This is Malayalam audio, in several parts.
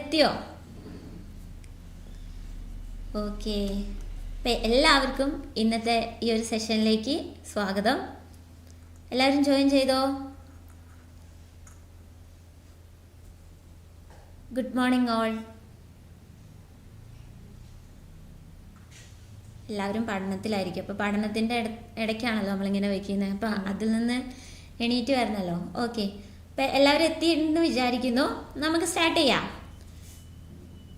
എത്തിയോ ഓക്കെ. അപ്പം എല്ലാവർക്കും ഇന്നത്തെ ഈ ഒരു സെഷനിലേക്ക് സ്വാഗതം. എല്ലാവരും ജോയിൻ ചെയ്തോ? Good morning all. എല്ലാവരും പഠനത്തിലായിരിക്കും. അപ്പോൾ പഠനത്തിന്റെ ഇടയ്ക്കാണല്ലോ നമ്മളിങ്ങനെ വയ്ക്കുന്നത് അപ്പം അതിൽ നിന്ന് എണീറ്റ് വരണമല്ലോ ഓക്കെ. അപ്പം എല്ലാവരും എത്തിയിട്ടുണ്ടെന്ന് വിചാരിക്കുന്നു. നമുക്ക് സ്റ്റാർട്ട് ചെയ്യാം.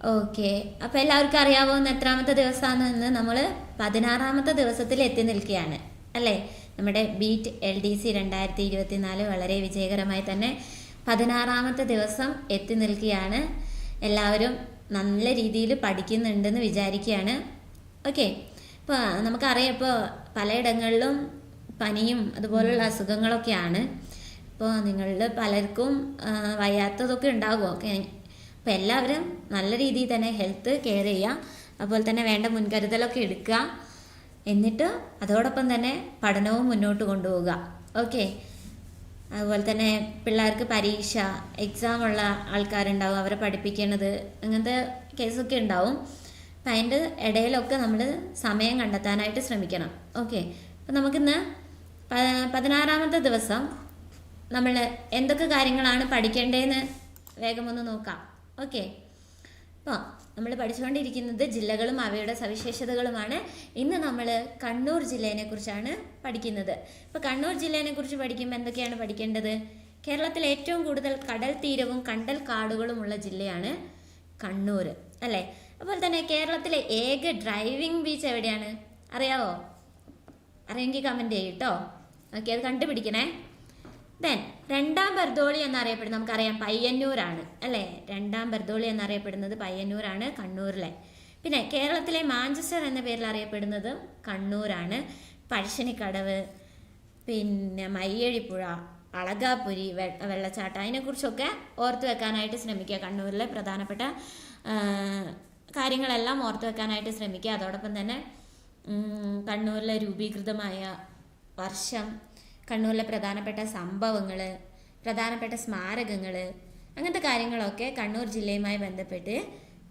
ഓക്കെ. അപ്പം എല്ലാവർക്കും അറിയാവുന്ന എത്രാമത്തെ ദിവസമാണെന്ന് നമ്മൾ പതിനാറാമത്തെ ദിവസത്തിൽ എത്തി നിൽക്കുകയാണ്. അല്ലേ? നമ്മുടെ ബീറ്റ് എൽ ഡി സി രണ്ടായിരത്തി ഇരുപത്തിനാല് വളരെ വിജയകരമായി തന്നെ പതിനാറാമത്തെ ദിവസം എത്തി നിൽക്കുകയാണ്. എല്ലാവരും നല്ല രീതിയിൽ പഠിക്കുന്നുണ്ടെന്ന് വിചാരിക്കുകയാണ്. ഓക്കെ. ഇപ്പോൾ നമുക്കറിയാം ഇപ്പോൾ പലയിടങ്ങളിലും പനിയും അതുപോലുള്ള അസുഖങ്ങളൊക്കെയാണ്. ഇപ്പോൾ നിങ്ങളിൽ പലർക്കും വയ്യാത്തതൊക്കെ ഉണ്ടാകുമോ അപ്പോൾ എല്ലാവരും നല്ല രീതിയിൽ തന്നെ ഹെൽത്ത് കെയർ ചെയ്യുക. അതുപോലെ തന്നെ വേണ്ട മുൻകരുതലൊക്കെ എടുക്കുക. എന്നിട്ട് അതോടൊപ്പം തന്നെ പഠനവും മുന്നോട്ട് കൊണ്ടുപോവുക. ഓക്കെ അതുപോലെ തന്നെ പിള്ളേർക്ക് പരീക്ഷ എക്സാം ഉള്ള ആൾക്കാരുണ്ടാവും അവരെ പഠിപ്പിക്കേണ്ടത് അങ്ങനത്തെ കേസൊക്കെ ഉണ്ടാവും. അപ്പം അതിന്റെ ഇടയിലൊക്കെ നമ്മൾ സമയം കണ്ടെത്താനായിട്ട് ശ്രമിക്കണം. ഓക്കെ അപ്പം നമുക്കിന്ന് പതിനാറാമത്തെ ദിവസം നമ്മൾ എന്തൊക്കെ കാര്യങ്ങളാണ് പഠിക്കേണ്ടതെന്ന് വേഗം ഒന്ന് നോക്കാം. ഓക്കെ. അപ്പോൾ നമ്മൾ പഠിച്ചുകൊണ്ടിരിക്കുന്നത് ജില്ലകളും അവയുടെ സവിശേഷതകളുമാണ്. ഇന്ന് നമ്മൾ കണ്ണൂർ ജില്ലേനെ കുറിച്ചാണ് പഠിക്കുന്നത്. ഇപ്പോൾ കണ്ണൂർ ജില്ലേനെ കുറിച്ച് പഠിക്കുമ്പോൾ എന്തൊക്കെയാണ് പഠിക്കേണ്ടത്? കേരളത്തിൽ ഏറ്റവും കൂടുതൽ കടൽ തീരവും കണ്ടൽ കാടുകളുമുള്ള ജില്ലയാണ് കണ്ണൂർ അല്ലേ? അതുപോലെ തന്നെ കേരളത്തിലെ ഏക ഡ്രൈവിംഗ് ബീച്ച് എവിടെയാണ്? അറിയാവോ? അറിയെങ്കിൽ കമന്റ് ചെയ്യൂട്ടോ ഓക്കെ അത് കണ്ടുപിടിക്കണേ. ദെൻ രണ്ടാം ബർദോളി എന്നറിയപ്പെടുന്നത് നമുക്കറിയാം പയ്യന്നൂരാണ് അല്ലേ? രണ്ടാം ബർദോളി എന്നറിയപ്പെടുന്നത് പയ്യന്നൂരാണ് കണ്ണൂരിലെ. പിന്നെ കേരളത്തിലെ മാഞ്ചസ്റ്റർ എന്ന പേരിൽ അറിയപ്പെടുന്നത് കണ്ണൂരാണ്. പഴശ്ശിനിക്കടവ് പിന്നെ മയ്യഴിപ്പുഴ അളകാപുരി വെള്ളച്ചാട്ടം അതിനെക്കുറിച്ചൊക്കെ ഓർത്തു വെക്കാനായിട്ട് ശ്രമിക്കുക കണ്ണൂരിലെ പ്രധാനപ്പെട്ട കാര്യങ്ങളെല്ലാം ഓർത്തു വെക്കാനായിട്ട് ശ്രമിക്കുക. അതോടൊപ്പം തന്നെ കണ്ണൂരിലെ രൂപീകൃതമായ വർഷം കണ്ണൂരിലെ പ്രധാനപ്പെട്ട സംഭവങ്ങൾ പ്രധാനപ്പെട്ട സ്മാരകങ്ങൾ അങ്ങനത്തെ കാര്യങ്ങളൊക്കെ കണ്ണൂർ ജില്ലയുമായി ബന്ധപ്പെട്ട്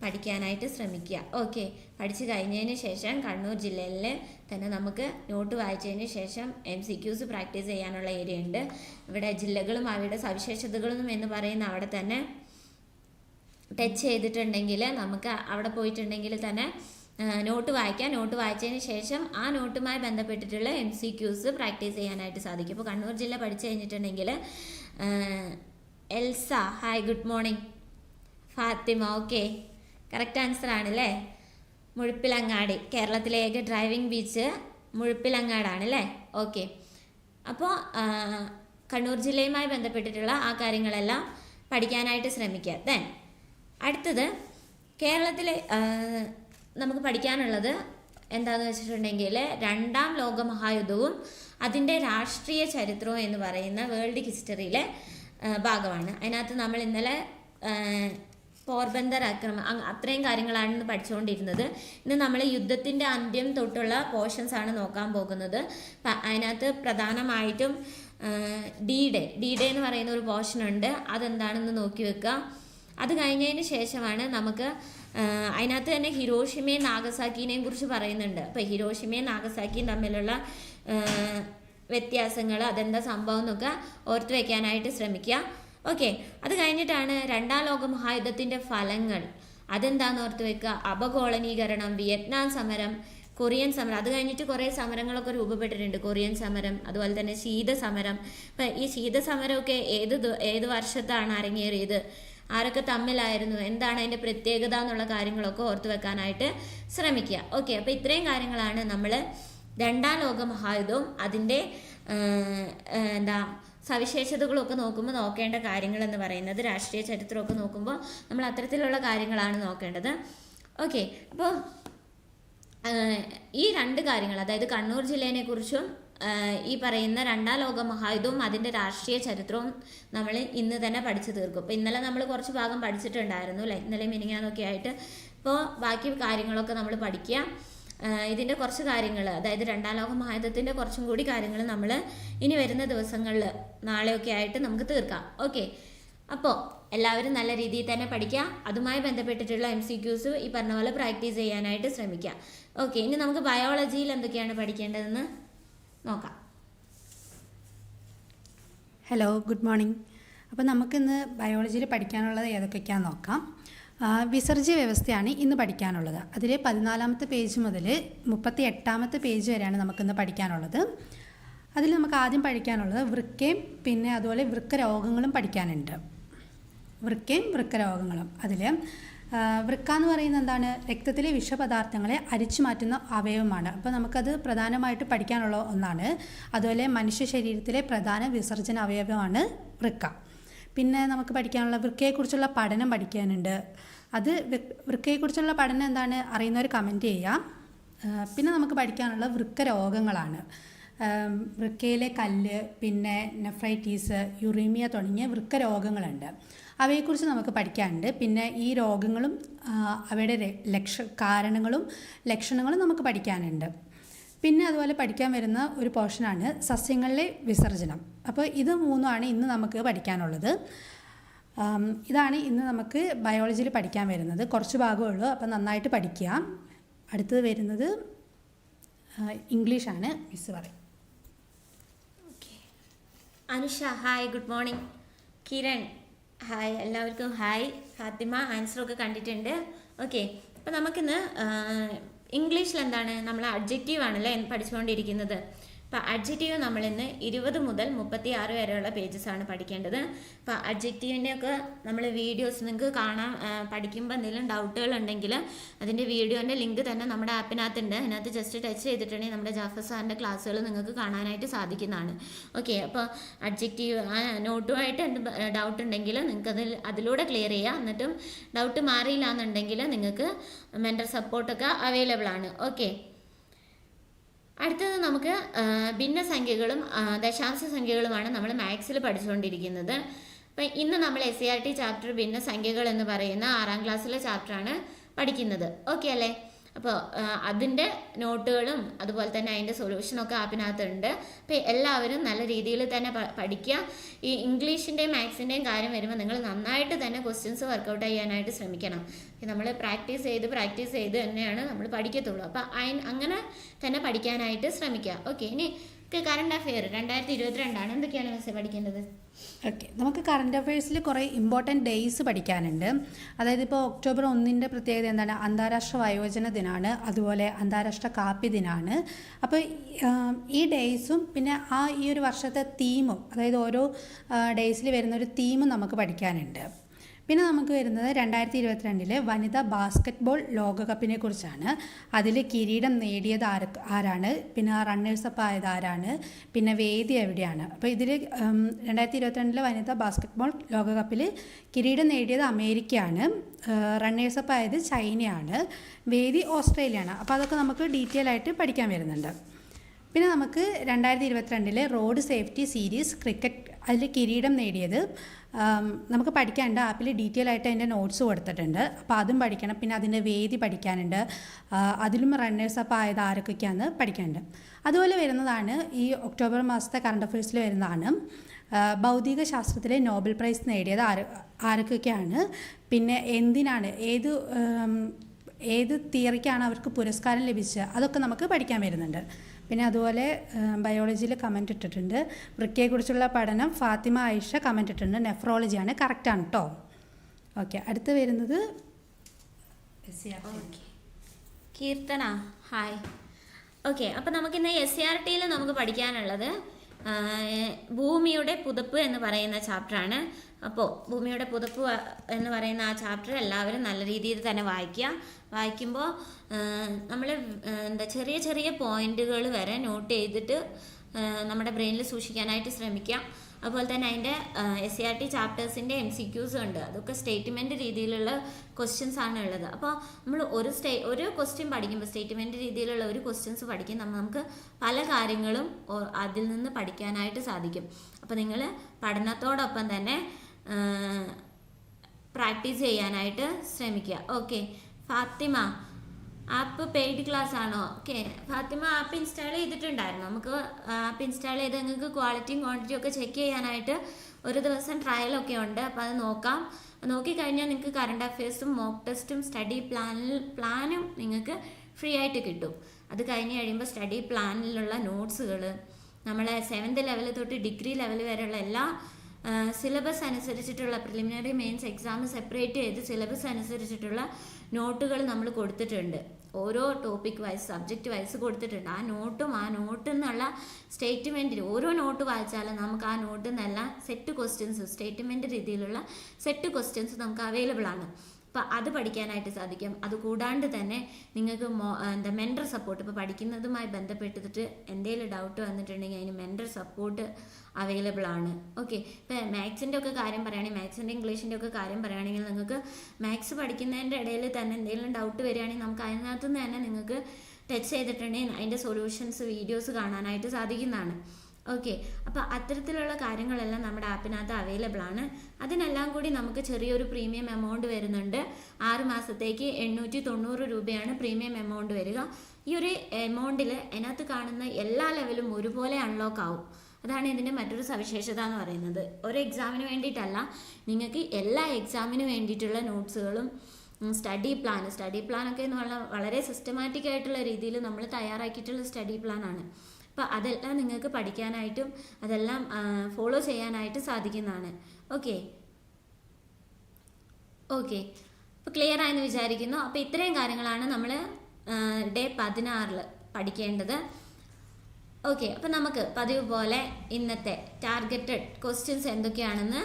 പഠിക്കാനായിട്ട് ശ്രമിക്കുക. ഓക്കെ. പഠിച്ചു കഴിഞ്ഞതിന് ശേഷം കണ്ണൂർ ജില്ലയിൽ തന്നെ നമുക്ക് നോട്ട് വായിച്ചതിന് ശേഷം എം സി ക്യൂസ് പ്രാക്ടീസ് ചെയ്യാനുള്ള ഏരിയ ഉണ്ട്. ഇവിടെ ജില്ലകളും അവയുടെ സവിശേഷതകളും എന്ന് പറയുന്ന അവിടെ തന്നെ ടച്ച് ചെയ്തിട്ടുണ്ടെങ്കിൽ നമുക്ക് അവിടെ പോയിട്ടുണ്ടെങ്കിൽ തന്നെ നോട്ട് വായിക്കാം. നോട്ട് വായിച്ചതിന് ശേഷം ആ നോട്ടുമായി ബന്ധപ്പെട്ടിട്ടുള്ള എം സി ക്യൂസ് പ്രാക്ടീസ് ചെയ്യാനായിട്ട് സാധിക്കും. ഇപ്പോൾ കണ്ണൂർ ജില്ല പഠിച്ചു കഴിഞ്ഞിട്ടുണ്ടെങ്കിൽ Elsa hi good morning Fathima okay correct answer ആണല്ലേ? മുഴുപ്പിലങ്ങാടി കേരളത്തിലെ ഏക ഡ്രൈവിംഗ് ബീച്ച് മുഴുപ്പിലങ്ങാടാണ് അല്ലേ ഓക്കെ അപ്പോൾ കണ്ണൂർ ജില്ലയുമായി ബന്ധപ്പെട്ടിട്ടുള്ള ആ കാര്യങ്ങളെല്ലാം പഠിക്കാനായിട്ട് ശ്രമിക്കുക. ദെൻ അടുത്തത് കേരളത്തിലെ നമുക്ക് പഠിക്കാനുള്ളത് എന്താണെന്ന് വെച്ചിട്ടുണ്ടെങ്കിൽ രണ്ടാം ലോക മഹായുദ്ധവും അതിന്റെ രാഷ്ട്രീയ ചരിത്രവും എന്ന് പറയുന്ന വേൾഡ് ഹിസ്റ്ററിയിലെ ഭാഗമാണ്. അതിനകത്ത് നമ്മൾ ഇന്നലെ പോർബന്ദർ ആക്രമണം അത്രയും കാര്യങ്ങളാണ് ഇന്ന് പഠിച്ചുകൊണ്ടിരുന്നത്. ഇന്ന് നമ്മൾ യുദ്ധത്തിന്റെ അന്ത്യം തൊട്ടുള്ള പോർഷൻസ് ആണ് നോക്കാൻ പോകുന്നത്. അതിനകത്ത് പ്രധാനമായിട്ടും ഡി ഡേ ഡി ഡേ എന്ന് പറയുന്ന ഒരു പോർഷൻ ഉണ്ട്. അതെന്താണെന്ന് നോക്കി വെക്കുക അത് കഴിഞ്ഞതിന് ശേഷമാണ് നമുക്ക് അതിനകത്ത് തന്നെ ഹിരോഷിമയും നാഗസാക്കിനെയും കുറിച്ച് പറയുന്നുണ്ട്. അപ്പോൾ ഹിരോഷിമയും നാഗസാക്കിയും തമ്മിലുള്ള വ്യത്യാസങ്ങൾ അതെന്താ സംഭവം എന്നൊക്കെ ഓർത്ത് വയ്ക്കാനായിട്ട് ശ്രമിക്കുക. ഓക്കെ അത് കഴിഞ്ഞിട്ടാണ് രണ്ടാം ലോക മഹായുദ്ധത്തിന്റെ ഫലങ്ങൾ. അതെന്താന്ന് ഓർത്ത് വെക്കുക? അപകോളനീകരണം വിയറ്റ്നാം സമരം കൊറിയൻ സമരം. അത് കഴിഞ്ഞിട്ട് കുറേ സമരങ്ങളൊക്കെ രൂപപ്പെട്ടിട്ടുണ്ട്. കൊറിയൻ സമരം അതുപോലെ തന്നെ ശീത സമരം. ഈ ശീത സമരമൊക്കെ ഏത് ഏത് വർഷത്താണ് അരങ്ങേറിയത്? ആരൊക്കെ തമ്മിലായിരുന്നു എന്താണ് അതിന്റെ പ്രത്യേകത എന്നുള്ള കാര്യങ്ങളൊക്കെ ഓർത്തു വെക്കാനായിട്ട് ശ്രമിക്കുക. ഓക്കെ അപ്പോൾ ഇത്രയും കാര്യങ്ങളാണ് നമ്മൾ രണ്ടാം ലോക മഹായുദ്ധവും അതിന്റെ എന്താ സവിശേഷതകളൊക്കെ നോക്കുമ്പോൾ നോക്കേണ്ട കാര്യങ്ങൾ എന്ന് പറയുന്നത് രാഷ്ട്രീയ ചരിത്രമൊക്കെ നോക്കുമ്പോൾ നമ്മൾ അത്തരത്തിലുള്ള കാര്യങ്ങളാണ് നോക്കേണ്ടത്. ഓക്കെ അപ്പോൾ ഈ രണ്ട് കാര്യങ്ങൾ അതായത് കണ്ണൂർ ജില്ലേനെ കുറിച്ചും ഈ പറയുന്ന രണ്ടാം ലോക മഹായുദ്ധവും അതിന്റെ രാഷ്ട്രീയ ചരിത്രവും നമ്മൾ ഇന്ന് തന്നെ പഠിച്ചു തീർക്കും. അപ്പോൾ ഇന്നലെ നമ്മൾ കുറച്ച് ഭാഗം പഠിച്ചിട്ടുണ്ടായിരുന്നു അല്ലേ? ഇന്നലെ മിനിങ്ങാനൊക്കെ ആയിട്ട്. ഇപ്പോൾ ബാക്കി കാര്യങ്ങളൊക്കെ നമ്മൾ പഠിക്കുക. ഇതിന്റെ കുറച്ച് കാര്യങ്ങൾ അതായത് രണ്ടാം ലോക മഹായുദ്ധത്തിന്റെ കുറച്ചും കൂടി കാര്യങ്ങൾ നമ്മൾ ഇനി വരുന്ന ദിവസങ്ങളിൽ നാളെയൊക്കെ ആയിട്ട് നമുക്ക് തീർക്കാം. ഓക്കെ. അപ്പോൾ എല്ലാവരും നല്ല രീതിയിൽ തന്നെ പഠിക്കുക. അതുമായി ബന്ധപ്പെട്ടിട്ടുള്ള എം സി ക്യൂസ് ഈ പറഞ്ഞ പോലെ പ്രാക്ടീസ് ചെയ്യാനായിട്ട് ശ്രമിക്കുക. ഓക്കെ. ഇനി നമുക്ക് ബയോളജിയിൽ എന്തൊക്കെയാണ് പഠിക്കേണ്ടതെന്ന് നോക്കാം. ഹലോ ഗുഡ് മോർണിംഗ് അപ്പോൾ നമുക്കിന്ന് ബയോളജിയിൽ പഠിക്കാനുള്ളത് ഏതൊക്കെയാണെന്ന് നോക്കാം. വിസർജ്യ വ്യവസ്ഥയാണ് ഇന്ന് പഠിക്കാനുള്ളത്. അതിൽ പതിനാലാമത്തെ പേജ് മുതൽ മുപ്പത്തി എട്ടാമത്തെ പേജ് വരെയാണ് നമുക്കിന്ന് പഠിക്കാനുള്ളത്. അതിൽ നമുക്ക് ആദ്യം പഠിക്കാനുള്ളത് വൃക്കയും പിന്നെ അതുപോലെ വൃക്ക രോഗങ്ങളും പഠിക്കാനുണ്ട്. വൃക്കയും വൃക്ക രോഗങ്ങളും അതിൽ വൃക്ക എന്ന് പറയുന്നത് എന്താണ്? രക്തത്തിലെ വിഷപദാർത്ഥങ്ങളെ അരിച്ചു മാറ്റുന്ന അവയവമാണ്. അപ്പോൾ നമുക്കത് പ്രധാനമായിട്ട് പഠിക്കാനുള്ള ഒന്നാണ്. അതുപോലെ മനുഷ്യ ശരീരത്തിലെ പ്രധാന വിസർജന അവയവമാണ് വൃക്ക. പിന്നെ നമുക്ക് പഠിക്കാനുള്ള വൃക്കയെക്കുറിച്ചുള്ള പഠനം പഠിക്കാനുണ്ട്. അത് വൃക്കയെക്കുറിച്ചുള്ള പഠനം എന്താണ്? അറിയുന്നവർ കമന്റ് ചെയ്യാം. പിന്നെ നമുക്ക് പഠിക്കാനുള്ള വൃക്ക രോഗങ്ങളാണ്. വൃക്കയിലെ കല്ല് പിന്നെ നെഫ്രൈറ്റീസ് യുറീമിയ തുടങ്ങിയ വൃക്ക രോഗങ്ങളുണ്ട്. അവയെക്കുറിച്ച് നമുക്ക് പഠിക്കാനുണ്ട്. പിന്നെ ഈ രോഗങ്ങളും അവയുടെ ലക്ഷ കാരണങ്ങളും ലക്ഷണങ്ങളും നമുക്ക് പഠിക്കാനുണ്ട്. പിന്നെ അതുപോലെ പഠിക്കാൻ വരുന്ന ഒരു പോർഷനാണ് സസ്യങ്ങളിലെ വിസർജനം. അപ്പോൾ ഇത് മൂന്നുമാണ് ഇന്ന് നമുക്ക് പഠിക്കാനുള്ളത്. ഇതാണ് ഇന്ന് നമുക്ക് ബയോളജിയിൽ പഠിക്കാൻ വരുന്നത്. കുറച്ച് ഭാഗമേ ഉള്ളൂ അപ്പോൾ നന്നായിട്ട് പഠിക്കുക. അടുത്തത് വരുന്നത് ഇംഗ്ലീഷാണ്. മിസ് പറയും. Anusha hi good morning Kiran hi എല്ലാവർക്കും ഹായ് ഫാത്തിമ ആൻസറൊക്കെ കണ്ടിട്ടുണ്ട്. ഓക്കെ അപ്പം നമുക്കിന്ന് ഇംഗ്ലീഷിൽ എന്താണ് നമ്മൾ അഡ്ജക്റ്റീവ് ആണല്ലേ പഠിച്ചുകൊണ്ടിരിക്കുന്നത്. അപ്പം അഡ്ജക്റ്റീവ് നമ്മൾ ഇന്ന് ഇരുപത് മുതൽ മുപ്പത്തി ആറ് വരെയുള്ള ആണ് പഠിക്കേണ്ടത്. അപ്പോൾ അഡ്ജക്റ്റീവിന്റെ ഒക്കെ നമ്മൾ വീഡിയോസ് നിങ്ങൾക്ക് കാണാൻ പഠിക്കുമ്പോൾ എന്തെങ്കിലും ഡൗട്ടുകൾ ഉണ്ടെങ്കിൽ അതിന്റെ വീഡിയോന്റെ ലിങ്ക് തന്നെ നമ്മുടെ ആപ്പിനകത്തുണ്ട് അതിനകത്ത് ജസ്റ്റ് ടച്ച് ചെയ്തിട്ടുണ്ടെങ്കിൽ നമ്മുടെ ജാഫർ സാറിന്റെ ക്ലാസ്സുകൾ നിങ്ങൾക്ക് കാണാനായിട്ട് സാധിക്കുന്നതാണ്. ഓക്കെ അപ്പോൾ അഡ്ജക്റ്റീവ് ആ നോട്ടുമായിട്ട് എന്ത് ഡൗട്ട് ഉണ്ടെങ്കിൽ നിങ്ങൾക്ക് അതിൽ അതിലൂടെ ക്ലിയർ ചെയ്യാം. എന്നിട്ടും ഡൗട്ട് മാറിയില്ല എന്നുണ്ടെങ്കിൽ നിങ്ങൾക്ക് മെന്റർ സപ്പോർട്ടൊക്കെ അവൈലബിൾ ആണ്. ഓക്കെ അടുത്തത് നമുക്ക് ഭിന്ന സംഖ്യകളും ദശാംശ സംഖ്യകളുമാണ് നമ്മൾ മാത്സിൽ പഠിച്ചുകൊണ്ടിരിക്കുന്നത്. അപ്പം ഇന്ന് നമ്മൾ S C R T chapter ഭിന്നസംഖ്യകൾ എന്ന് പറയുന്ന ആറാം ക്ലാസ്സിലെ ചാപ്റ്ററാണ് പഠിക്കുന്നത്. ഓക്കെ അല്ലേ? അപ്പോൾ അതിന്റെ നോട്ടുകളും അതുപോലെ തന്നെ അതിന്റെ സൊല്യൂഷനൊക്കെ ആപ്പിനകത്തുണ്ട് അപ്പോൾ എല്ലാവരും നല്ല രീതിയിൽ തന്നെ പഠിക്കുക. ഈ ഇംഗ്ലീഷിന്റെയും മാത്സിന്റെയും കാര്യം വരുമ്പോൾ നിങ്ങൾ നന്നായിട്ട് തന്നെ ക്വസ്റ്റ്യൻസ് വർക്കൗട്ട് ചെയ്യാനായിട്ട് ശ്രമിക്കണം. നമ്മൾ പ്രാക്ടീസ് ചെയ്ത് പ്രാക്ടീസ് ചെയ്ത് തന്നെയാണ് നമ്മൾ പഠിക്കത്തുള്ളൂ. അപ്പോൾ അങ്ങനെ തന്നെ പഠിക്കാനായിട്ട് ശ്രമിക്കുക. ഓക്കെ ഇനി കറണ്ട് അഫെയർ രണ്ടായിരത്തി ഇരുപത്തിരണ്ടാണ് എന്തൊക്കെയാണ് മെസ്സേജ് പഠിക്കേണ്ടത്? ഓക്കെ. നമുക്ക് കറണ്ട് അഫയേഴ്സിൽ കുറേ ഇമ്പോർട്ടന്റ് ഡേയ്സ് പഠിക്കാനുണ്ട്. അതായത് ഇപ്പോൾ ഒക്ടോബർ ഒന്നിന്റെ പ്രത്യേകത എന്താണ്? അന്താരാഷ്ട്ര വയോജന ദിനമാണ് അതുപോലെ അന്താരാഷ്ട്ര കാപ്പി ദിനമാണ് അപ്പോൾ ഈ ഡേയ്സും പിന്നെ ആ ഈ ഒരു വർഷത്തെ തീമും അതായത് ഓരോ ഡേയ്സിൽ വരുന്ന ഒരു തീമും നമുക്ക് പഠിക്കാനുണ്ട്. പിന്നെ നമുക്ക് വരുന്നത് രണ്ടായിരത്തി ഇരുപത്തിരണ്ടിലെ വനിതാ ബാസ്ക്കറ്റ്ബോൾ ലോകകപ്പിനെ കുറിച്ചാണ്. അതിൽ കിരീടം നേടിയത് ആര് ആരാണ്? പിന്നെ റണ്ണേഴ്സ് അപ്പ് ആയത് ആരാണ്? പിന്നെ വേദി എവിടെയാണ്? അപ്പോൾ ഇതിൽ രണ്ടായിരത്തി ഇരുപത്തിരണ്ടിലെ വനിതാ ബാസ്ക്കറ്റ്ബോൾ ലോകകപ്പിൽ കിരീടം നേടിയത് അമേരിക്കയാണ്. റണ്ണേഴ്സ് അപ്പ് ആയത് ചൈനയാണ്. വേദി ഓസ്ട്രേലിയയാണ്. അപ്പോൾ അതൊക്കെ നമുക്ക് ഡീറ്റെയിൽ ആയിട്ട് പഠിക്കാൻ വരുന്നുണ്ട്. പിന്നെ നമുക്ക് രണ്ടായിരത്തി ഇരുപത്തിരണ്ടിലെ റോഡ് സേഫ്റ്റി സീരീസ് ക്രിക്കറ്റ് അതിൽ കിരീടം നേടിയത് നമുക്ക് പഠിക്കാനുണ്ട് ആപ്പിൽ ഡീറ്റെയിൽ ആയിട്ട് അതിന്റെ നോട്ട്സ് കൊടുത്തിട്ടുണ്ട്. അപ്പോൾ അതും പഠിക്കണം. പിന്നെ അതിന്റെ വേദി പഠിക്കാനുണ്ട്. അതിലും റണ്ണേഴ്സ് അപ്പ് ആയത് ആരൊക്കെയാണ് പഠിക്കാനുണ്ട്. അതുപോലെ വരുന്നതാണ് ഈ ഒക്ടോബർ മാസത്തെ കറണ്ട് അഫയേഴ്സിൽ വരുന്നതാണ്. ഭൗതിക ശാസ്ത്രത്തിലെ നോബൽ പ്രൈസ് നേടിയത് ആര് ആരൊക്കെയാണ് പിന്നെ എന്തിനാണ് ഏത് ഏത് തിയറിക്കാണ് അവർക്ക് പുരസ്കാരം ലഭിച്ചത്? അതൊക്കെ നമുക്ക് പഠിക്കാൻ വരുന്നുണ്ട്. പിന്നെ അതുപോലെ ബയോളജിയിൽ കമന്റ് ഇട്ടിട്ടുണ്ട്. വൃക്കയെക്കുറിച്ചുള്ള പഠനം ഫാത്തിമ ആയിഷ കമന്റ് ഇട്ടിട്ടുണ്ട്. നെഫ്രോളജിയാണ് കറക്റ്റാണ് കേട്ടോ ഓക്കെ അടുത്ത് വരുന്നത് കീർത്തന ഹായ് ഓക്കെ അപ്പം നമുക്കിന്ന് എസ് സി ആർ ടിയിൽ നമുക്ക് പഠിക്കാനുള്ളത് ഭൂമിയുടെ പുതപ്പ് എന്ന് പറയുന്ന ചാപ്റ്ററാണ് അപ്പോൾ ഭൂമിയുടെ പുതപ്പ് എന്ന് പറയുന്ന ആ ചാപ്റ്റർ എല്ലാവരും നല്ല രീതിയിൽ തന്നെ വായിക്കുക. വായിക്കുമ്പോൾ നമ്മൾ എന്താ ചെറിയ ചെറിയ പോയിന്റുകൾ വരെ നോട്ട് ചെയ്തിട്ട് നമ്മുടെ ബ്രെയിനിൽ സൂക്ഷിക്കാനായിട്ട് ശ്രമിക്കാം. അതുപോലെ തന്നെ അതിന്റെ എസ് സി ആർ ടി ചാപ്റ്റേഴ്സിന്റെ എം സി ക്യൂസ് ഉണ്ട്. അതൊക്കെ സ്റ്റേറ്റ്മെന്റ് രീതിയിലുള്ള ക്വസ്റ്റ്യൻസ് ആണ് ഉള്ളത്. അപ്പോൾ നമ്മൾ ഒരു സ്റ്റേ ഒരു ക്വസ്റ്റ്യൻ പഠിക്കുമ്പോൾ സ്റ്റേറ്റ്മെന്റ് രീതിയിലുള്ള ഒരു ക്വസ്റ്റ്യൻസ് പഠിക്കുമ്പോൾ നമുക്ക് പല കാര്യങ്ങളും അതിൽ നിന്ന് പഠിക്കാനായിട്ട് സാധിക്കും. അപ്പോൾ നിങ്ങൾ പഠനത്തോടൊപ്പം തന്നെ പ്രാക്ടീസ് ചെയ്യാനായിട്ട് ശ്രമിക്കുക. Okay. Fathima app paid class ആണോ? ഓക്കെ ഫാത്തിമ ആപ്പ് ഇൻസ്റ്റാൾ ചെയ്തിട്ടുണ്ടായിരുന്നു. നമുക്ക് ആപ്പ് ഇൻസ്റ്റാൾ ചെയ്ത് നിങ്ങൾക്ക് ക്വാളിറ്റിയും ക്വാണ്ടിറ്റിയും ഒക്കെ ചെക്ക് ചെയ്യാനായിട്ട് ഒരു ദിവസം ട്രയലൊക്കെ ഉണ്ട്. അപ്പോൾ അത് നോക്കാം. നോക്കിക്കഴിഞ്ഞാൽ നിങ്ങൾക്ക് കറണ്ട് അഫയേഴ്സും മോക്ക് ടെസ്റ്റും സ്റ്റഡി പ്ലാനിൽ പ്ലാനും നിങ്ങൾക്ക് ഫ്രീ ആയിട്ട് കിട്ടും. അത് കഴിഞ്ഞ് കഴിയുമ്പോൾ സ്റ്റഡി പ്ലാനിലുള്ള നോട്ട്സുകൾ നമ്മളെ സെവൻത്ത് ലെവൽ തൊട്ട് ഡിഗ്രി ലെവൽ വരെയുള്ള എല്ലാ സിലബസ് അനുസരിച്ചിട്ടുള്ള പ്രിലിമിനറി മെയിൻസ് എക്സാം സെപ്പറേറ്റ് ചെയ്ത് സിലബസ് അനുസരിച്ചിട്ടുള്ള നോട്ടുകൾ നമ്മൾ കൊടുത്തിട്ടുണ്ട്. ഓരോ ടോപ്പിക് വൈസ് സബ്ജക്റ്റ് വൈസ് കൊടുത്തിട്ടുണ്ട്. ആ നോട്ടും ആ നോട്ടിൽ നിന്നുള്ള സ്റ്റേറ്റ്മെന്റിൽ ഓരോ നോട്ട് വായിച്ചാലും നമുക്ക് ആ നോട്ടിൽ നിന്നെല്ലാം സെറ്റ് ക്വസ്റ്റ്യൻസ് സ്റ്റേറ്റ്മെന്റ് രീതിയിലുള്ള സെറ്റ് ക്വസ്റ്റ്യൻസ് നമുക്ക് അവൈലബിൾ ആണ്. അപ്പോൾ അത് പഠിക്കാനായിട്ട് സാധിക്കും. അത് കൂടാണ്ട് തന്നെ നിങ്ങൾക്ക് എന്താ മെന്റർ സപ്പോർട്ട് ഇപ്പോൾ പഠിക്കുന്നതുമായി ബന്ധപ്പെട്ടിട്ട് എന്തെങ്കിലും ഡൗട്ട് വന്നിട്ടുണ്ടെങ്കിൽ അതിന് മെന്റർ സപ്പോർട്ട് അവൈലബിൾ ആണ്. ഓക്കെ ഇപ്പോൾ മാത്സിന്റെ ഒക്കെ കാര്യം പറയുകയാണെങ്കിൽ മാത്സിന്റെ ഇംഗ്ലീഷിന്റെ ഒക്കെ കാര്യം പറയുകയാണെങ്കിൽ നിങ്ങൾക്ക് മാത്സ് പഠിക്കുന്നതിന്റെ ഇടയിൽ തന്നെ എന്തെങ്കിലും ഡൗട്ട് വരികയാണെങ്കിൽ നമുക്ക് അതിനകത്തുനിന്ന് തന്നെ നിങ്ങൾക്ക് ടച്ച് ചെയ്തിട്ടുണ്ടെങ്കിൽ അതിന്റെ സൊല്യൂഷൻസ് വീഡിയോസ് കാണാനായിട്ട് സാധിക്കുന്നതാണ്. ഓക്കെ അപ്പോൾ അത്തരത്തിലുള്ള കാര്യങ്ങളെല്ലാം നമ്മുടെ ആപ്പിനകത്ത് അവൈലബിൾ ആണ്. അതിനെല്ലാം കൂടി നമുക്ക് ചെറിയൊരു പ്രീമിയം എമൗണ്ട് വരുന്നുണ്ട്. ആറ് മാസത്തേക്ക് എണ്ണൂറ്റി തൊണ്ണൂറ് രൂപയാണ് പ്രീമിയം എമൗണ്ട് വരിക. ഈ ഒരു എമൗണ്ടിൽ അതിനകത്ത് കാണുന്ന എല്ലാ ലെവലും ഒരുപോലെ അൺലോക്ക് ആവും. അതാണ് ഇതിന്റെ മറ്റൊരു സവിശേഷത എന്ന് പറയുന്നത്. ഒരു എക്സാമിന് വേണ്ടിയിട്ടല്ല നിങ്ങൾക്ക് എല്ലാ എക്സാമിന് വേണ്ടിയിട്ടുള്ള നോട്ട്സുകളും സ്റ്റഡി പ്ലാൻ സ്റ്റഡി പ്ലാനൊക്കെ എന്ന് പറഞ്ഞാൽ വളരെ സിസ്റ്റമാറ്റിക് ആയിട്ടുള്ള രീതിയിൽ നമ്മൾ തയ്യാറാക്കിയിട്ടുള്ള സ്റ്റഡി പ്ലാനാണ് അപ്പോൾ അതെല്ലാം നിങ്ങൾക്ക് പഠിക്കാനായിട്ടും അതെല്ലാം ഫോളോ ചെയ്യാനായിട്ട് സാധിക്കുന്നതാണ്. ഓക്കെ ഓക്കെ അപ്പോൾ ക്ലിയർ ആയെന്ന് വിചാരിക്കുന്നു. അപ്പോൾ ഇത്രയും കാര്യങ്ങളാണ് നമ്മൾ ഡേ പതിനാറിൽ പഠിക്കേണ്ടത്. ഓക്കെ അപ്പം നമുക്ക് പതിവ് പോലെ ഇന്നത്തെ ടാർഗറ്റഡ് ക്വസ്റ്റ്യൻസ് എന്തൊക്കെയാണെന്ന്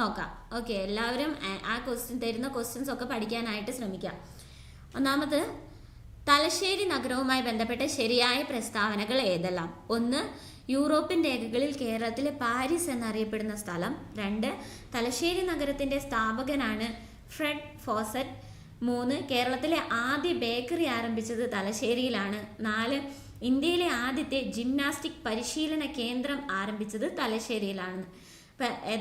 നോക്കാം. ഓക്കെ എല്ലാവരും ആ ക്വസ്റ്റ്യൻ തരുന്ന ക്വസ്റ്റ്യൻസ് ഒക്കെ പഠിക്കാനായിട്ട് ശ്രമിക്കാം. ഒന്നാമത് തലശ്ശേരി നഗരവുമായി ബന്ധപ്പെട്ട ശരിയായ പ്രസ്താവനകൾ ഏതെല്ലാം? ഒന്ന് യൂറോപ്യൻ രേഖകളിൽ കേരളത്തിലെ പാരീസ് എന്നറിയപ്പെടുന്ന സ്ഥലം. രണ്ട് തലശ്ശേരി നഗരത്തിന്റെ സ്ഥാപകനാണ് ഫ്രെഡ് ഫോസറ്റ്. മൂന്ന് കേരളത്തിലെ ആദ്യ ബേക്കറി ആരംഭിച്ചത് തലശ്ശേരിയിലാണ്. നാല് ഇന്ത്യയിലെ ആദ്യത്തെ ജിംനാസ്റ്റിക് പരിശീലന കേന്ദ്രം ആരംഭിച്ചത് തലശ്ശേരിയിലാണ്.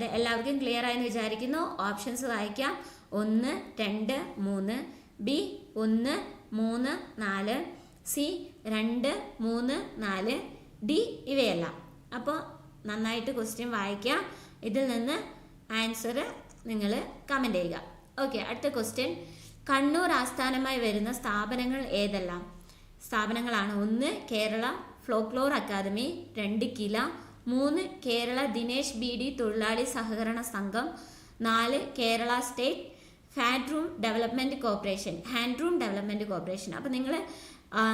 എല്ലാവർക്കും ക്ലിയർ ആയെന്ന് വിചാരിക്കുന്നു. ഓപ്ഷൻസ് വായിക്കാം. ഒന്ന് രണ്ട് മൂന്ന്. ബി ഒന്ന് മൂന്ന് നാല് സി രണ്ട് മൂന്ന് നാല് ഡി ഇവയല്ല. അപ്പോൾ നന്നായിട്ട് ക്വസ്റ്റ്യൻ വായിക്കുക. ഇതിൽ നിന്ന് ആൻസർ നിങ്ങൾ കമന്റ് ചെയ്യുക. ഓക്കെ അടുത്ത ക്വസ്റ്റ്യൻ കണ്ണൂർ ആസ്ഥാനമായി വരുന്ന സ്ഥാപനങ്ങൾ ഏതെല്ലാം? സ്ഥാപനങ്ങളാണ് ഒന്ന് കേരള ഫ്ലോക്ലോർ അക്കാദമി രണ്ട് കില മൂന്ന് കേരള ദിനേശ് ബി ഡി തൊഴിലാളി സഹകരണ സംഘം നാല് Kerala state fat room development corporation handloom development corporation അപ്പോൾ നിങ്ങൾ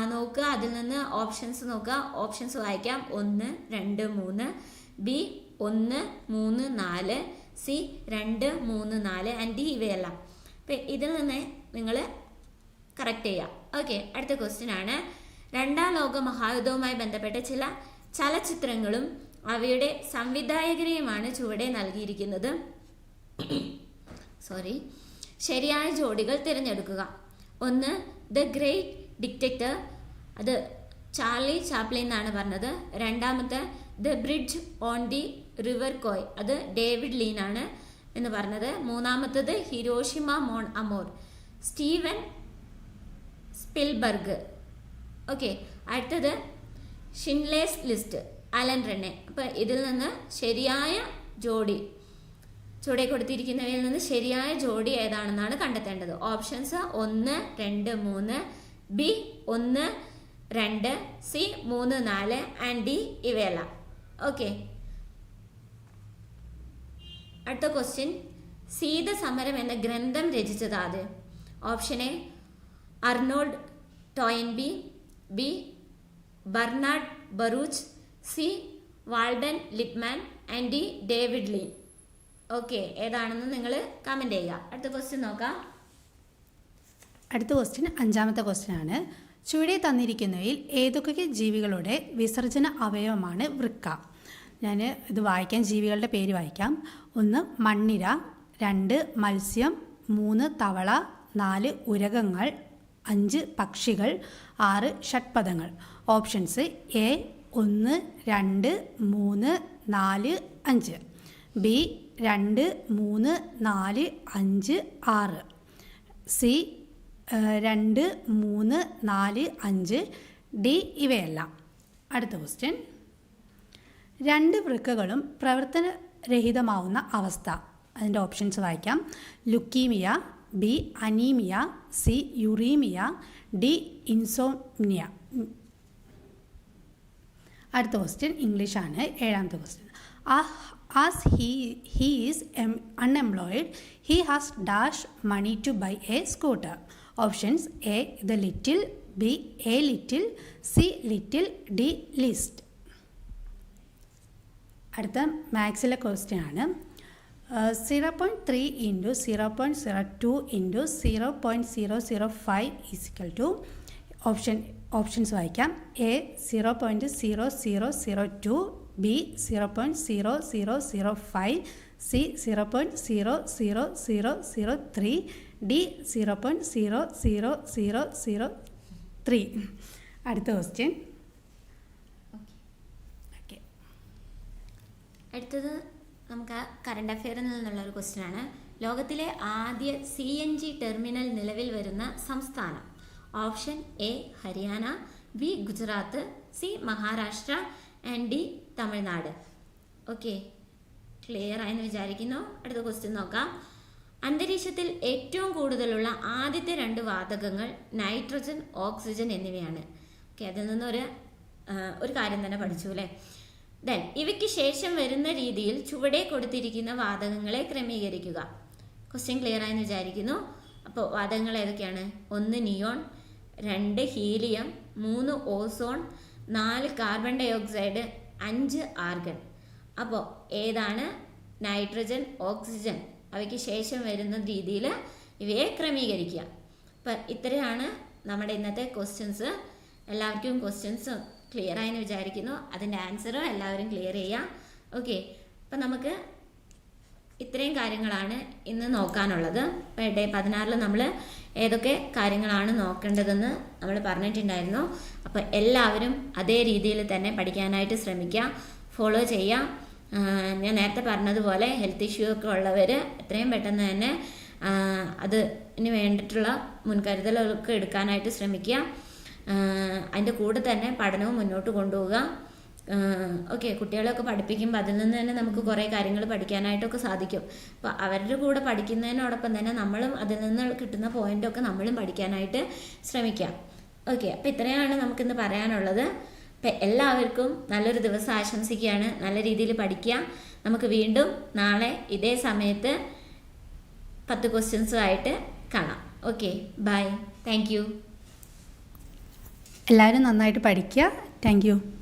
നോക്കുക. അതിൽ നിന്ന് ഓപ്ഷൻസ് നോക്കുക. ഓപ്ഷൻസ് വായിക്കാം. ഒന്ന് രണ്ട് മൂന്ന്. ബി ഒന്ന് മൂന്ന് നാല്. സി രണ്ട് മൂന്ന് നാല്. ആൻഡ് ഡി ഇവയെല്ലാം. അപ്പം ഇതിൽ നിന്ന് നിങ്ങൾ കറക്റ്റ് ചെയ്യാം. ഓക്കെ അടുത്ത ക്വസ്റ്റ്യൻ ആണ്. രണ്ടാം ലോക മഹായുദ്ധവുമായി ബന്ധപ്പെട്ട ചില ചലച്ചിത്രങ്ങളും അവയുടെ സംവിധായകരെയുമാണ് ചുവടെ നൽകിയിരിക്കുന്നത്. സോറി ശരിയായ ജോഡികൾ തിരഞ്ഞെടുക്കുക. ഒന്ന് ദ ഗ്രേറ്റ് ഡിക്റ്റക്ടർ അത് ചാർലി ചാപ്ലിൻ എന്നാണ് പറഞ്ഞത്. രണ്ടാമത്തെ the bridge on the river Kwai അത് ഡേവിഡ് ലീൻ ആണ് എന്ന് പറഞ്ഞത്. മൂന്നാമത്തത് Hiroshima mon amour. Steven Spielberg. Okay അടുത്തത് ഷിൻലേസ് ലിസ്റ്റ് അലൻ റെണ്ണെ അപ്പോൾ ഇതിൽ നിന്ന് ശരിയായ ജോഡി ചുവടെ കൊടുത്തിരിക്കുന്നവയിൽ നിന്ന് ശരിയായ ജോഡി ഏതാണെന്നാണ് കണ്ടെത്തേണ്ടത്? ഓപ്ഷൻസ് ഒന്ന് രണ്ട് മൂന്ന് ബി ഒന്ന് രണ്ട് സി മൂന്ന് നാല് ആൻഡ് ഡി ഇവയല്ല. ഓക്കെ അടുത്ത ക്വസ്റ്റ്യൻ സീത സമരം എന്ന ഗ്രന്ഥം രചിച്ചത് ആര്? Option A Arnold Toynbee B Bernard Baruch C Walter Lippmann and D David Lean okay ഏതാണെന്ന് നിങ്ങൾ കമന്റ് ചെയ്യുക. അടുത്ത ക്വസ്റ്റ്യൻ നോക്കാം. അടുത്ത ക്വസ്റ്റ്യൻ അഞ്ചാമത്തെ ക്വസ്റ്റ്യൻ ആണ്. ചുവടെ തന്നിരിക്കുന്നവയിൽ ഏതൊക്കെ ജീവികളുടെ വിസർജന അവയവമാണ് വൃക്ക? ഞാൻ ഇത് വായിക്കാൻ ജീവികളുടെ പേര് വായിക്കാം. ഒന്ന് മണ്ണിര. രണ്ട് മത്സ്യം. മൂന്ന് തവള. നാല് ഉരകങ്ങൾ. അഞ്ച് പക്ഷികൾ. ആറ് ഷഡ്പദങ്ങൾ. ഓപ്ഷൻസ് എ ഒന്ന് രണ്ട് മൂന്ന് നാല് അഞ്ച്. ബി രണ്ട് മൂന്ന് നാല് അഞ്ച് ആറ്. സി രണ്ട് മൂന്ന് നാല് അഞ്ച് ഡി ഇവയെല്ലാം. അടുത്ത ക്വസ്റ്റ്യൻ രണ്ട് വൃക്കകളും പ്രവർത്തന രഹിതമാവുന്ന അവസ്ഥ. അതിന്റെ ഓപ്ഷൻസ് വായിക്കാം. Leukaemia B anaemia C uraemia D insomnia അടുത്ത ക്വസ്റ്റ്യൻ ഇംഗ്ലീഷാണ്. ഏഴാമത്തെ question as he he is unemployed, he has dash money to buy a scooter. Options A. The little, B. A little, C. Little, D. List അടുത്ത മാത്സിലെ ക്വസ്റ്റ്യൻ ആണ് zero point three into zero point zero two into zero point zero zero five is equal to option options വായിക്കാം A zero point zero zero zero two B zero point zero zero zero five C zero point zero zero zero zero three D zero point zero zero zero zero three അടുത്ത ക്വസ്റ്റ്യൻ ഓക്കെ അടുത്തത് നമുക്ക് കറണ്ട് അഫെയറിൽ നിന്നുള്ള ഒരു ക്വസ്റ്റ്യൻ ആണ്. ലോകത്തിലെ ആദ്യ സി എൻ ജി ടെർമിനൽ നിലവിൽ വരുന്ന സംസ്ഥാനം. Option A Haryana B Gujarat C Maharashtra and D Tamil Nadu. Okay clear ആയെന്ന് വിചാരിക്കുന്നു. അടുത്ത ക്വസ്റ്റ്യൻ നോക്കാം. അന്തരീക്ഷത്തിൽ ഏറ്റവും കൂടുതലുള്ള ആദ്യത്തെ രണ്ട് വാതകങ്ങൾ നൈട്രജൻ ഓക്സിജൻ എന്നിവയാണ്. ഓക്കെ അതിൽ നിന്നൊരു ഒരു കാര്യം തന്നെ പഠിച്ചു അല്ലേ? ദെൻ ഇവയ്ക്ക് ശേഷം വരുന്ന രീതിയിൽ ചുവടെ കൊടുത്തിരിക്കുന്ന വാതകങ്ങളെ ക്രമീകരിക്കുക. ക്വസ്റ്റ്യൻ ക്ലിയർ ആയെന്ന് വിചാരിക്കുന്നു. അപ്പോൾ വാതകങ്ങൾ ഏതൊക്കെയാണ്? ഒന്ന് നിയോൺ രണ്ട് ഹീലിയം മൂന്ന് ഓസോൺ നാല് കാർബൺ ഡയോക്സൈഡ് അഞ്ച് ആർഗൺ. അപ്പോൾ ഏതാണ്? Nitrogen oxygen. അവയ്ക്ക് ശേഷം വരുന്ന രീതിയിൽ ഇവയെ ക്രമീകരിക്കുക. അപ്പം ഇത്രയാണ് നമ്മുടെ ഇന്നത്തെ ക്വസ്റ്റ്യൻസ് എല്ലാവർക്കും ക്വസ്റ്റ്യൻസ് ക്ലിയർ ആയെന്ന് വിചാരിക്കുന്നു. അതിന്റെ ആൻസറും എല്ലാവരും ക്ലിയർ ചെയ്യാം ഓക്കെ അപ്പം നമുക്ക് ഇത്രയും കാര്യങ്ങളാണ് ഇന്ന് നോക്കാനുള്ളത്. അപ്പോൾ ഡേ പതിനാറിൽ നമ്മൾ ഏതൊക്കെ കാര്യങ്ങളാണ് നോക്കേണ്ടതെന്ന് നമ്മൾ പറഞ്ഞിട്ടുണ്ടായിരുന്നു. അപ്പോൾ എല്ലാവരും അതേ രീതിയിൽ തന്നെ പഠിക്കാനായിട്ട് ശ്രമിക്കുക ഫോളോ ചെയ്യുക. ഞാൻ നേരത്തെ പറഞ്ഞതുപോലെ ഹെൽത്ത് ഇഷ്യൂ ഒക്കെ ഉള്ളവർ എത്രയും പെട്ടെന്ന് തന്നെ അത് വേണ്ടിയിട്ടുള്ള മുൻകരുതലുകളൊക്കെ എടുക്കാനായിട്ട് ശ്രമിക്കുക. അതിന്റെ കൂടെ തന്നെ പഠനവും മുന്നോട്ട് കൊണ്ടുപോവുക. ഓക്കെ കുട്ടികളെയൊക്കെ പഠിപ്പിക്കുമ്പോൾ അതിൽ നിന്ന് തന്നെ നമുക്ക് കുറേ കാര്യങ്ങൾ പഠിക്കാനായിട്ടൊക്കെ സാധിക്കും. അപ്പോൾ അവരുടെ കൂടെ പഠിക്കുന്നതിനോടൊപ്പം തന്നെ നമ്മളും അതിൽ നിന്ന് കിട്ടുന്ന പോയിന്റൊക്കെ നമ്മളും പഠിക്കാനായിട്ട് ശ്രമിക്കാം. ഓക്കെ അപ്പോൾ ഇത്രയാണ് നമുക്കിന്ന് പറയാനുള്ളത്. അപ്പം എല്ലാവർക്കും നല്ലൊരു ദിവസം ആശംസിക്കുകയാണ്. നല്ല രീതിയിൽ പഠിക്കുക. നമുക്ക് വീണ്ടും നാളെ ഇതേ സമയത്ത് പത്ത് ക്വസ്റ്റ്യൻസുമായിട്ട് കാണാം. Okay bye. Thank you. എല്ലാവരും നന്നായിട്ട് പഠിക്കുക. Thank you.